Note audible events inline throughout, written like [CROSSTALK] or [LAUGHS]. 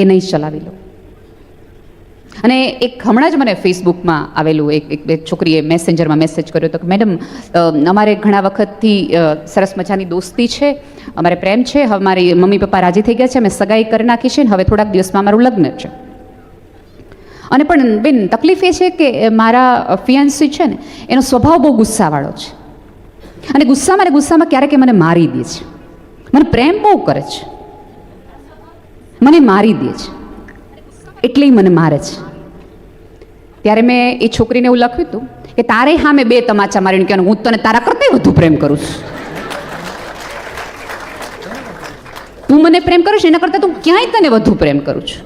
એ નહીં ચલાવી લો અને એક હમણાં જ મને ફેસબુકમાં આવેલું એક એક બે છોકરીએ મેસેન્જરમાં મેસેજ કર્યો હતો કે, મેડમ અમારે ઘણા વખતથી સરસ મજાની દોસ્તી છે, અમારે પ્રેમ છે, હવે મારી મમ્મી પપ્પા રાજી થઈ ગયા છે, અમે સગાઈ કરી નાખી છે ને હવે થોડાક દિવસમાં અમારું લગ્ન છે. અને પણ બેન, તકલીફ એ છે કે મારા ફિયાન્સી છે ને, એનો સ્વભાવ બહુ ગુસ્સાવાળો છે. અને ગુસ્સામાં ને ગુસ્સામાં ક્યારેક મને મારી દે છે. મને પ્રેમ બહુ કરે છે. મને મારી દે છે. એટલે મને મારે છે. ત્યારે મેં એ છોકરીને એવું લખ્યું હતું કે તારે હા મેં બે તમાચા મારીને કહેવાનું, હું તને તારા કરતાં વધુ પ્રેમ કરું છું. તું મને પ્રેમ કરું છું, એના કરતાં તું ક્યાંય તને વધુ પ્રેમ કરું છું.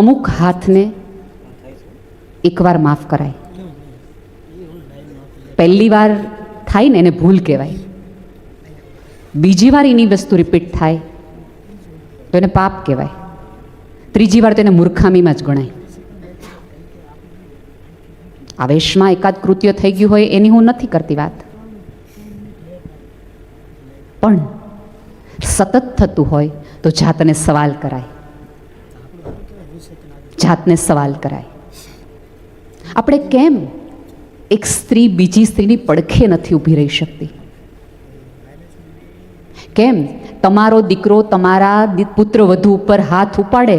અમુક હાથને એકવાર માફ કરાય. પહેલી વાર થાય ને એને ભૂલ કહેવાય. બીજી વાર એની વસ્તુ રિપીટ થાય. તો એને પાપ કહેવાય. ત્રીજી વાર તેને મૂર્ખામીમાં જ ગણાય. આવેશમાં એકાદ કૃત્ય થઈ ગયું હોય એની હું નથી કરતી વાત. પણ સતત થતું હોય તો જાતને સવાલ કરાય. જાતને સવાલ કરાય. આપણે કેમ એક સ્ત્રી બીજી સ્ત્રીની પડખે નથી ઊભી રહી શકતી? કેમ? તમારો દીકરો તમારા પુત્ર વધુ ઉપર હાથ ઉપાડે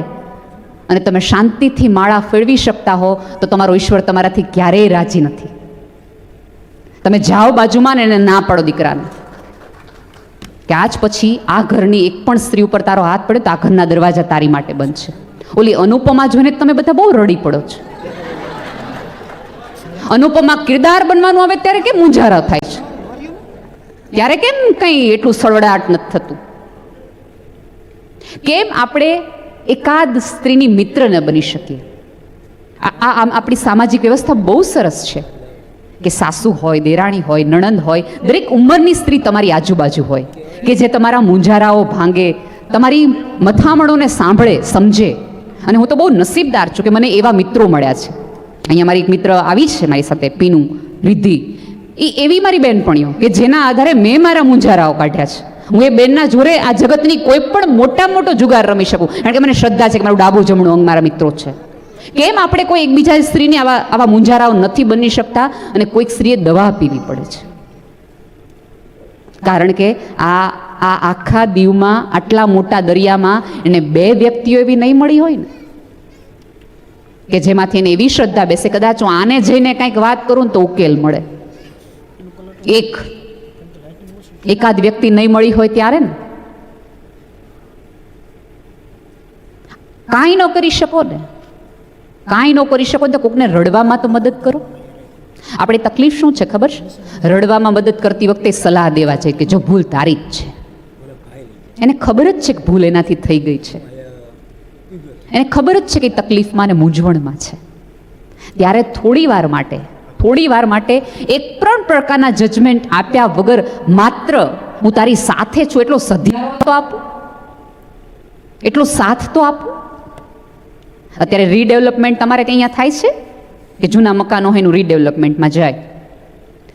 અને તમે શાંતિથી માળા ફેરવી શકતા હો, તો તમારો ઈશ્વર તમારાથી ક્યારેય રાજી નથી. તમે જાઓ બાજુમાં ને એને ના પાડો દીકરાને. કે આજ પછી આ ઘરની એક પણ સ્ત્રી ઉપર તારો હાથ પડે તો આ ઘરના દરવાજા તારી માટે બંધ છે. ઓલી અનુપમા જોઈને તમે બધા બહુ રડી પડો છો. અનુપમા કિરદાર બનવાનું આવે ત્યારે કેમ મુંજારા થાય છે? ત્યારે કેમ કંઈ એટલું સળવડાટ નથી થતું? કેમ આપણે એકાદ સ્ત્રીની મિત્ર ન બની શકીએ? આ આમ આપણી સામાજિક વ્યવસ્થા બહુ સરસ છે કે સાસુ હોય, દેરાણી હોય, નણંદ હોય, દરેક ઉંમરની સ્ત્રી તમારી આજુબાજુ હોય, કે જે તમારા મૂંઝારાઓ ભાંગે, તમારી મથામણોને સાંભળે, સમજે. અને હું તો બહુ નસીબદાર છું કે મને એવા મિત્રો મળ્યા છે. અહીંયા મારી એક મિત્ર આવી છે મારી સાથે, પીનું, રિદ્ધિ. એ એવી મારી બહેનપણીઓ કે જેના આધારે મેં મારા મૂંઝારાઓ કાઢ્યા છે. હું એ બેનના જોરે આ જગતની કોઈ પણ મોટા મોટો જુગાર રમી શકું. કારણ કે મને શ્રદ્ધા છે કે મારું ડાબું જમણું અંગ મારા મિત્રો છે. કેમ આપણે કોઈ એકબીજા સ્ત્રીને આવા આવા મૂંઝારાઓ નથી બની શકતા અને કોઈક સ્ત્રીએ દવા પીવી પડે છે? કારણ કે આ આ આખા દીવમાં, આટલા મોટા દરિયામાં એને બે વ્યક્તિઓ એવી નહીં મળી હોય ને. કે જેમાંથી એને એવી શ્રદ્ધા બેસે. કદાચ હું આને જઈને કંઈક વાત કરું તો ઉકેલ મળે. એક એકાદ વ્યક્તિ નહીં મળી હોય ત્યારે ને? કાંઈ ન કરી શકો ને. કાંઈ ન કરી શકો તો કોકને રડવામાં તો મદદ કરો. આપણે તકલીફ શું છે ખબર છે? રડવામાં મદદ કરતી વખતે સલાહ દેવા છે કે જો ભૂલ તારી જ છે. એને ખબર જ છે કે ભૂલ એનાથી થઈ ગઈ છે. એને ખબર જ છે કે તકલીફમાં ને મૂંઝવણમાં છે. ત્યારે થોડી વાર માટે થોડી વાર માટે એક પણ પ્રકારના જજમેન્ટ આપ્યા વગર માત્ર હું તારી સાથે છું એટલો સધ્યારો તો આપું? એટલો સાથ તો આપું? અત્યારે રીડેવલપમેન્ટ તમારે અહીંયા થાય છે? કે જૂના મકાનો હોય એનું રીડેવલપમેન્ટમાં જાય?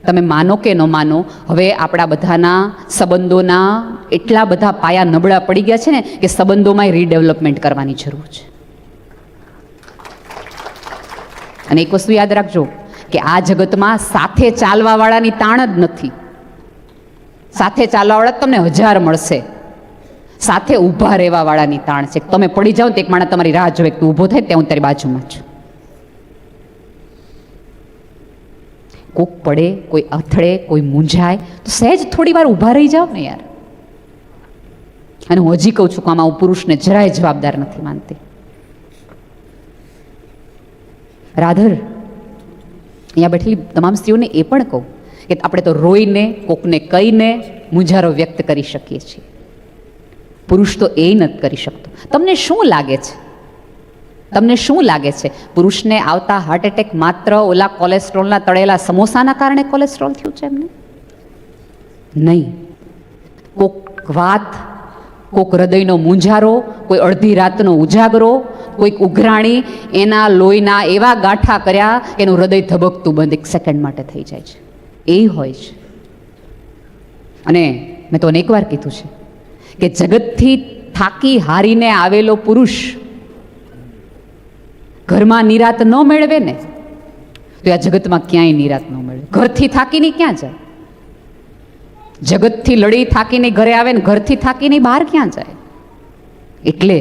તમે માનો કે ન માનો, હવે આપણા બધાના સંબંધોના એટલા બધા પાયા નબળા પડી ગયા છે ને કે સંબંધોમાં રીડેવલપમેન્ટ કરવાની જરૂર છે. અને એક વસ્તુ યાદ રાખજો કે આ જગતમાં સાથે ચાલવાવાળાની તાણ જ નથી. સાથે ચાલવાવાળા તમને હજાર મળશે. સાથે ઊભા રહેવા વાળાની તાણ છે. તમે પડી જાઓ તો એક માણસ તમારી રાહ જોવે કે તું ઊભો થાય ત્યાં હું તારી બાજુમાં છું. કોક પડે, કોઈ અથડે, કોઈ મૂંઝાય, તો સહેજ થોડી વાર ઊભા રહી જાઓ ને યાર. અને હું હજી કહું છું કે આમાં હું પુરુષને જરાય જવાબદાર નથી માનતી. રાધર અહીંયા બેઠેલી તમામ સ્ત્રીઓને એ પણ કહું કે આપણે તો રોઈને, કોકને કહીને મૂંઝારો વ્યક્ત કરી શકીએ છીએ. પુરુષ તો એ નથી કરી શકતો. તમને શું લાગે છે? તમને શું લાગે છે? પુરુષને આવતા હાર્ટ એટેક માત્ર ઓલા કોલેસ્ટ્રોલના તળેલા સમોસાના કારણે કોલેસ્ટ્રોલ થયું છે એમને? નહીં. કોક વાત, કોક હૃદયનો મૂંઝારો, કોઈ અડધી રાતનો ઉજાગરો કોઈક ઉઘરાણી એના લોહીના એવા ગાંઠા કર્યા, એનું હૃદય ધબકતું બંધ એક સેકન્ડ માટે થઈ જાય છે. એ હોય છે. અને મેં તો અનેકવાર કીધું છે કે જગતથી થાકી હારીને આવેલો પુરુષ ઘરમાં નિરાત ન મેળવે ને, તો આ જગતમાં ક્યાંય નિરાત ન મળે. ઘરથી થાકીને ક્યાં જાય? જગતથી લડી થાકીને ઘરે આવે ને, ઘરથી થાકીને બહાર ક્યાં જાય? એટલે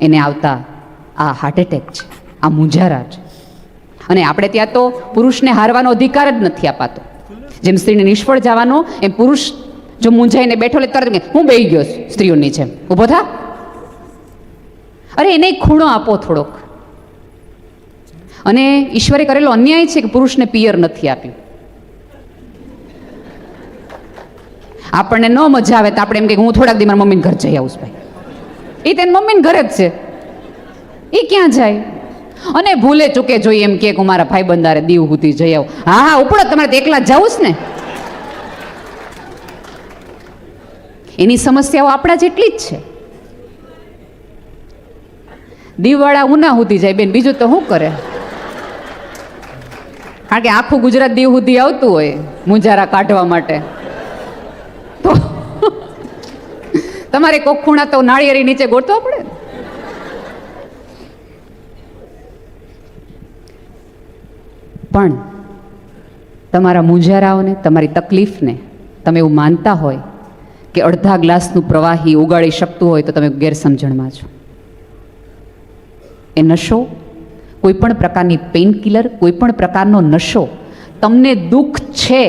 એને આવતા આ હાર્ટ એટેક છે, આ મુંજારા છે. અને આપણે ત્યાં તો પુરુષને હારવાનો અધિકાર જ નથી અપાતો. જેમ સ્ત્રીને નિષ્ફળ જવાનો, એમ પુરુષ જો મૂંઝાઈને બેઠો લે તરત હું બેહી ગયો છું સ્ત્રીઓની જેમ. ઊભો થા. અરે એને ખૂણો આપો થોડોક. અને ઈશ્વરે કરેલો અન્યાય છે કે પુરુષને પિયર નથી આપ્યું. આપણને ન મજા આવે તો આપણે એમ કે હું થોડાક દી મારા મમ્મીને ઘર જઈ આવું ભાઈ. એ તેની મમ્મીને ઘરે જ છે. એ ક્યાં જાય? અને ભૂલે ચૂકે જોઈએ એમ કે હું મારા ભાઈ બંધારે દીવ સુધી જઈ આવું. હા હા, ઉપડો, તમારે એકલા જવું જ ને. એની સમસ્યાઓ આપણા જેટલી જ છે. દીવવાળા ઉના હુતી જાય, બેન, બીજું તો શું કરે? કારણ કે આખું ગુજરાત દીવ સુધી આવતું હોય, મુંજારા કાઢવા માટે. તો [LAUGHS] તમારે કોક ખૂણા તો નાળિયેરી નીચે ગોતવા પડે ને. પણ તમારા મૂંઝારાઓને, તમારી તકલીફને તમે એવું માનતા હોય કે અડધા ગ્લાસનું પ્રવાહી ઉગાડી શકતું હોય તો તમે ગેરસમજણમાં છો. એ નશો કોઈ પણ પ્રકારની પેઇન કિલર કોઈ પણ પ્રકારનો નશો તમને દુઃખ છે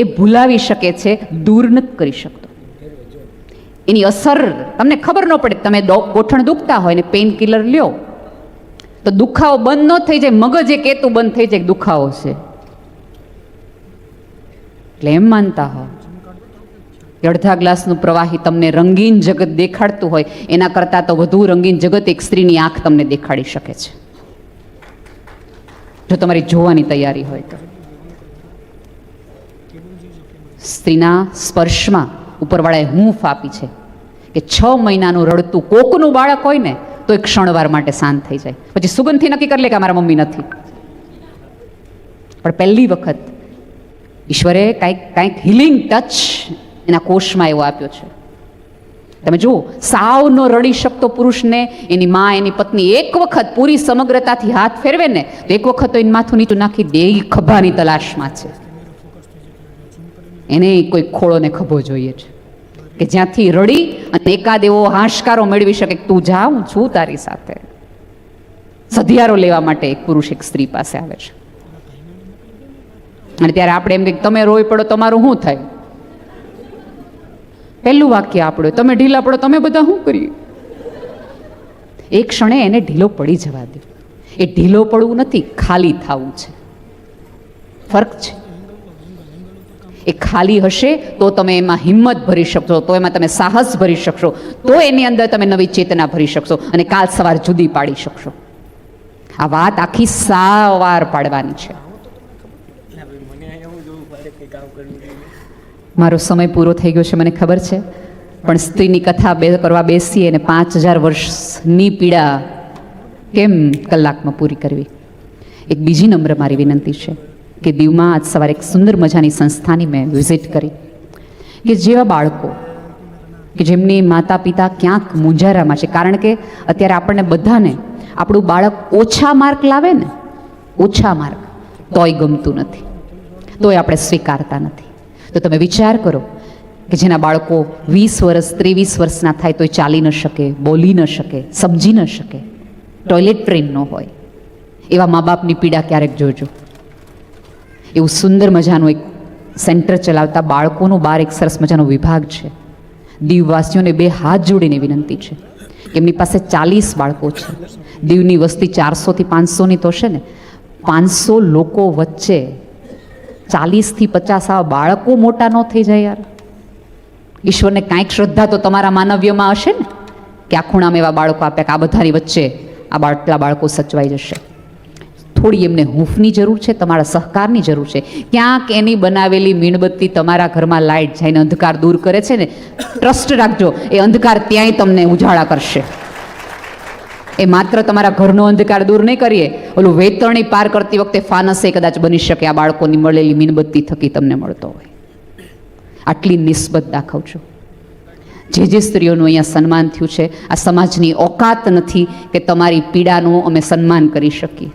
એ ભૂલાવી શકે છે, દૂર નથી કરી શકતો. એની અસર તમને ખબર ન પડે તમે ગોઠણ દુખતા હોય ને પેઇન કિલર લ્યો. તો દુખાવો બંધ ન થઈ જાય, મગજ એ કહેતું બંધ થઈ જાય દુખાવો છે. એટલે એમ માનતા હો. અડધા ગ્લાસનું પ્રવાહી તમને રંગીન જગત દેખાડતું હોય, એના કરતાં તો વધુ રંગીન જગત એક સ્ત્રીની આંખ તમને દેખાડી શકે છે. જો તમારી જોવાની તૈયારી હોય તો. સ્ત્રીના સ્પર્શમાં ઉપરવાળાએ હૂંફ આપી છે કે છ મહિનાનું રડતું કોકનું બાળક હોય ને તો એક ક્ષણવાર માટે શાંત થઈ જાય. પછી સુગંધથી નક્કી કરી લે કે મારા મમ્મી નથી. પણ પહેલી વખત ઈશ્વરે કાંઈક કાંઈક હિલિંગ ટચ એના કોષમાં એવો આપ્યો છે. તમે જુઓ, સાવ નો રડી શકતો પુરુષને, એની મા, એની પત્ની એક વખત પૂરી સમગ્રતાથી હાથ ફેરવે ને, તો એક વખત તો એને માથું નીચું નાખી દે ખભાની તલાશમાં છે. એને કોઈ ખોળો ને ખભો જોઈએ છે. કે જ્યાંથી રડી અને એકાદ એવો હાશકારો મેળવી શકે તું જા, હું છું તારી સાથે. સધિયારો લેવા માટે એક પુરુષ એક સ્ત્રી પાસે આવે છે. અને ત્યારે આપણે એમ કે તમે રોઈ પડો, તમારું શું થાય? પહેલું વાક્ય આપણું તમે ઢીલા પડો, તમે બધા શું કરીએ? એક ક્ષણે એને ઢીલો પડી જવા દો. એ ઢીલો પડવું નથી, ખાલી થવું છે. ફરક છે. એ ખાલી હશે, તો તમે એમાં હિંમત ભરી શકશો, તો એમાં તમે સાહસ ભરી શકશો, તો એની અંદર તમે નવી ચેતના ભરી શકશો અને કાલ સવાર જુદી પાડી શકશો. આ વાત આખી સાવાર પાડવાની છે. મારો સમય પૂરો થઈ ગયો છે, મને ખબર છે. પણ સ્ત્રીની કથા બે કરવા બેસીએ અને પાંચ હજાર વર્ષની પીડા કેમ કલાકમાં પૂરી કરવી? એક બીજી નંબર મારી વિનંતી છે. કે દીવમાં આજ સવારે એક સુંદર મજાની સંસ્થાની મેં વિઝિટ કરી. કે જેવા બાળકો, કે જેમની માતા પિતા ક્યાંક મૂંઝારામાં છે. કારણ કે અત્યારે આપણને બધાને આપણું બાળક ઓછા માર્ક લાવે ને, ઓછા માર્ક, તોય ગમતું નથી. તોય આપણે સ્વીકારતા નથી. તો તમે વિચાર કરો કે જેના બાળકો વીસ વર્ષ, ત્રેવીસ વર્ષના થાય તોય ચાલી ન શકે, બોલી ન શકે, સમજી ન શકે. ટોયલેટ ટ્રેન ન હોય. એવા મા બાપની પીડા ક્યારેક જોજો. એવું સુંદર મજાનું એક સેન્ટર ચલાવતા બાળકોનું બાર એક સરસ મજાનો વિભાગ છે. દીવવાસીઓને બે હાથ જોડીને વિનંતી છે એમની પાસે ચાલીસ બાળકો છે. દીવની વસ્તી ચારસોથી પાંચસોની તો છે ને. પાંચસો લોકો વચ્ચે ચાલીસથી પચાસ આવા બાળકો મોટા ન થઈ જાય યાર. ઈશ્વરને કાંઈક શ્રદ્ધા તો તમારા માનવ્યમાં હશે ને. કે આ ખૂણામાં એવા બાળકો આપ્યા કે આ બધાની વચ્ચે આ બાળકલા બાળકો સચવાઈ જશે. થોડી એમને હૂંફની જરૂર છે, તમારા સહકારની જરૂર છે. ક્યાંક એની બનાવેલી મીણબત્તી તમારા ઘરમાં લાઇટ જઈને અંધકાર દૂર કરે છે ને, ટ્રસ્ટ રાખજો, એ અંધકાર ત્યાંય તમને ઉજાળા કરશે. એ માત્ર તમારા ઘરનો અંધકાર દૂર નહીં કરીએ, ઓલું વેતરણી પાર કરતી વખતે ફાનસે કદાચ બની શકે આ બાળકોની મળેલી મીણબત્તી થકી તમને મળતો હોય. આટલી નિસ્બત દાખવજો જે જે સ્ત્રીઓનું અહીંયા સન્માન થયું છે, આ સમાજની ઓકાત નથી કે તમારી પીડાનું અમે સન્માન કરી શકીએ.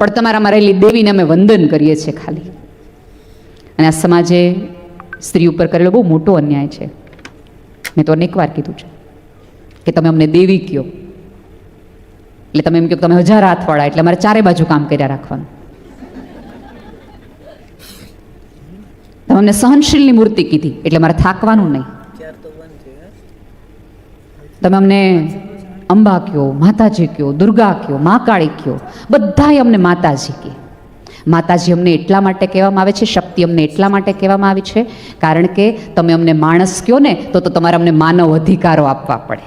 પણ તમારા મરેલી દેવીને અમે વંદન કરીએ છીએ ખાલી. અને આ સમાજે સ્ત્રી ઉપર કરેલો બહુ મોટો અન્યાય છે. મેં તો અનેક વાર કીધું છે કે તમે અમને દેવી કયો. એટલે તમે એમ કહો તમે હજાર હાથવાળા એટલે અમારે ચારે બાજુ કામ કર્યા રાખવાનું. તમે અમને સહનશીલની મૂર્તિ કીધી એટલે મારે થાકવાનું નહીં. તમે અમને અંબા કયો, માતાજી કયો, દુર્ગા કયો મહાકાળી કયો બધાય અમને માતાજી કહે માતાજી અમને એટલા માટે કહેવામાં આવે છે, શક્તિ અમને એટલા માટે કહેવામાં આવી છે, કારણ કે તમે અમને માણસ કયો ને, તો તો તમારે અમને માનવ અધિકારો આપવા પડે.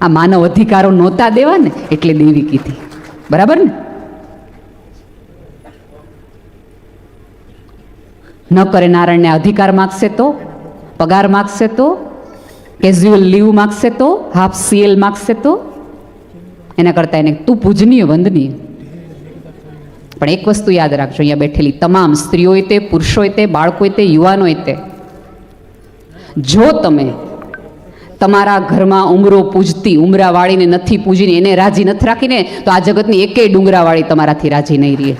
આ માનવ અધિકારો નહોતા દેવા ને એટલે દેવી કીધી. બરાબર ને? ન કરે નારાયણને અધિકાર માગશે તો, પગાર માગશે તો કેઝ્યુઅલ લીવ માગશે તો હાફ સીએલ માગશે તો એના કરતાં એને તું પૂજનીય વંદનીય પણ એક વસ્તુ યાદ રાખજો, અહીંયા બેઠેલી, તમામ સ્ત્રીઓએ તે, પુરુષોએ તે, બાળકોએ તે, યુવાનોએ તે. જો તમે તમારા ઘરમાં ઉમરો પૂજતી ઉમરાવાળીને નથી પૂજીને, એને રાજી નથી રાખીને, તો આ જગતની એકેય ડુંગરાવાળી તમારાથી રાજી નહીં રહે.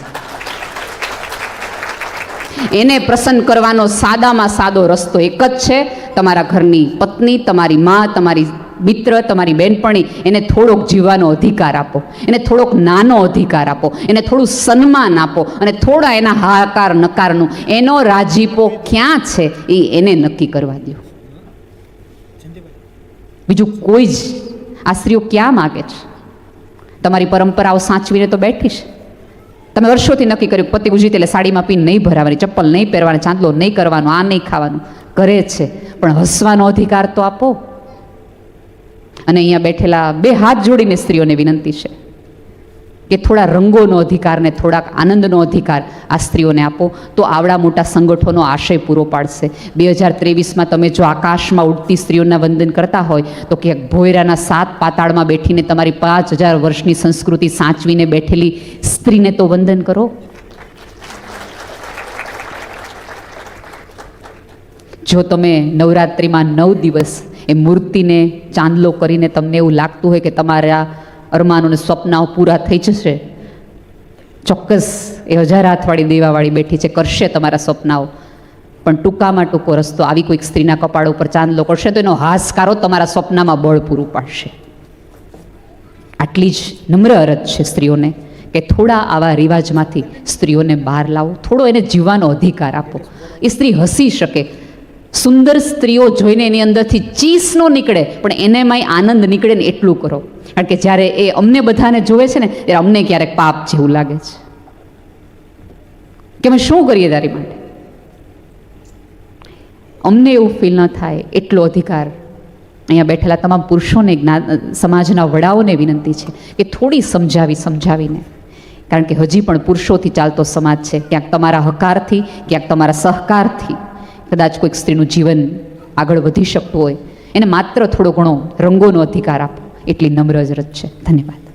એને પ્રસન્ન કરવાનો સાદામાં સાદો રસ્તો એક જ છે, તમારા ઘરની પત્ની, તમારી મા, તમારી મિત્ર, તમારી બેનપણી, એને થોડોક જીવવાનો અધિકાર આપો. એને થોડોક નાનો અધિકાર આપો. એને થોડું સન્માન આપો. અને થોડા એના હાકાર નકારનું એનો રાજીપો ક્યાં છે એ એને નક્કી કરવા દો બીજું કોઈ જ આ સ્ત્રીઓ ક્યાં માગે છે? તમારી પરંપરાઓ સાચવીને તો બેઠી છે. તમે વર્ષોથી નક્કી કર્યું પતિ ગુજરી એટલે સાડીમાં પીને નહીં ભરાવાની, ચપ્પલ નહીં પહેરવાની, ચાંદલો નહીં કરવાનો, આ નહીં ખાવાનું કરે છે. પણ હસવાનો અધિકાર તો આપો. અને અહીંયા બેઠેલા બે હાથ જોડીને સ્ત્રીઓને વિનંતી છે કે થોડા રંગોનો અધિકાર ને થોડાક આનંદનો અધિકાર આ સ્ત્રીઓને આપો. તો આવડા મોટા સંગઠનો આશય પૂરો પાડશે. બે હજાર ત્રેવીસમાં તમે જો આકાશમાં ઉડતી સ્ત્રીઓના વંદન કરતા હોય, તો ક્યાંક ભોયરાના સાત પાતાળમાં બેઠીને તમારી પાંચ હજાર વર્ષની સંસ્કૃતિ સાચવીને બેઠેલી સ્ત્રીને તો વંદન કરો. જો તમે નવરાત્રિમાં નવ દિવસ એ મૂર્તિને ચાંદલો કરીને તમને એવું લાગતું હોય કે તમારા અરમાનો અને સ્વપ્નાઓ પૂરા થઈ જશે. ચોક્કસ એ હજાર હાથવાળી દેવાવાળી બેઠી છે, કરશે તમારા સ્વપ્નાઓ. પણ ટૂંકામાં ટૂંકો રસ્તો, આવી કોઈક સ્ત્રીના કપાળ ઉપર ચાંદલો કરશે તો એનો હાશકારો તમારા સ્વપ્નમાં બળ પૂરું પાડશે. આટલી જ નમ્ર અરજ છે સ્ત્રીઓને કે થોડા આવા રિવાજમાંથી સ્ત્રીઓને બહાર લાવો, થોડો એને જીવવાનો અધિકાર આપો. એ સ્ત્રી હસી શકે સુંદર સ્ત્રીઓ જોઈને એની અંદરથી ચીસ નો નીકળે, પણ એનેમાંય આનંદ નીકળે ને એટલું કરો. કારણ કે જ્યારે એ અમને બધાને જોવે છે ને, ત્યારે અમને ક્યારેક પાપ જેવું લાગે છે. કે અમે શું કરીએ તારી માટે? અમને એવું ફીલ ન થાય એટલો અધિકાર અહીંયા બેઠેલા તમામ પુરુષોને જ્ઞાન સમાજના વડાઓને વિનંતી છે કે થોડી સમજાવી, સમજાવીને. કારણ કે હજી પણ પુરુષોથી ચાલતો સમાજ છે. ક્યાંક તમારા હકારથી, ક્યાંક તમારા સહકારથી. કદાચ કોઈક સ્ત્રીનું જીવન આગળ વધી શકતું હોય. એને માત્ર થોડો ઘણો રંગોનો અધિકાર આપો. એટલી નમ્ર અજરત છે. ધન્યવાદ.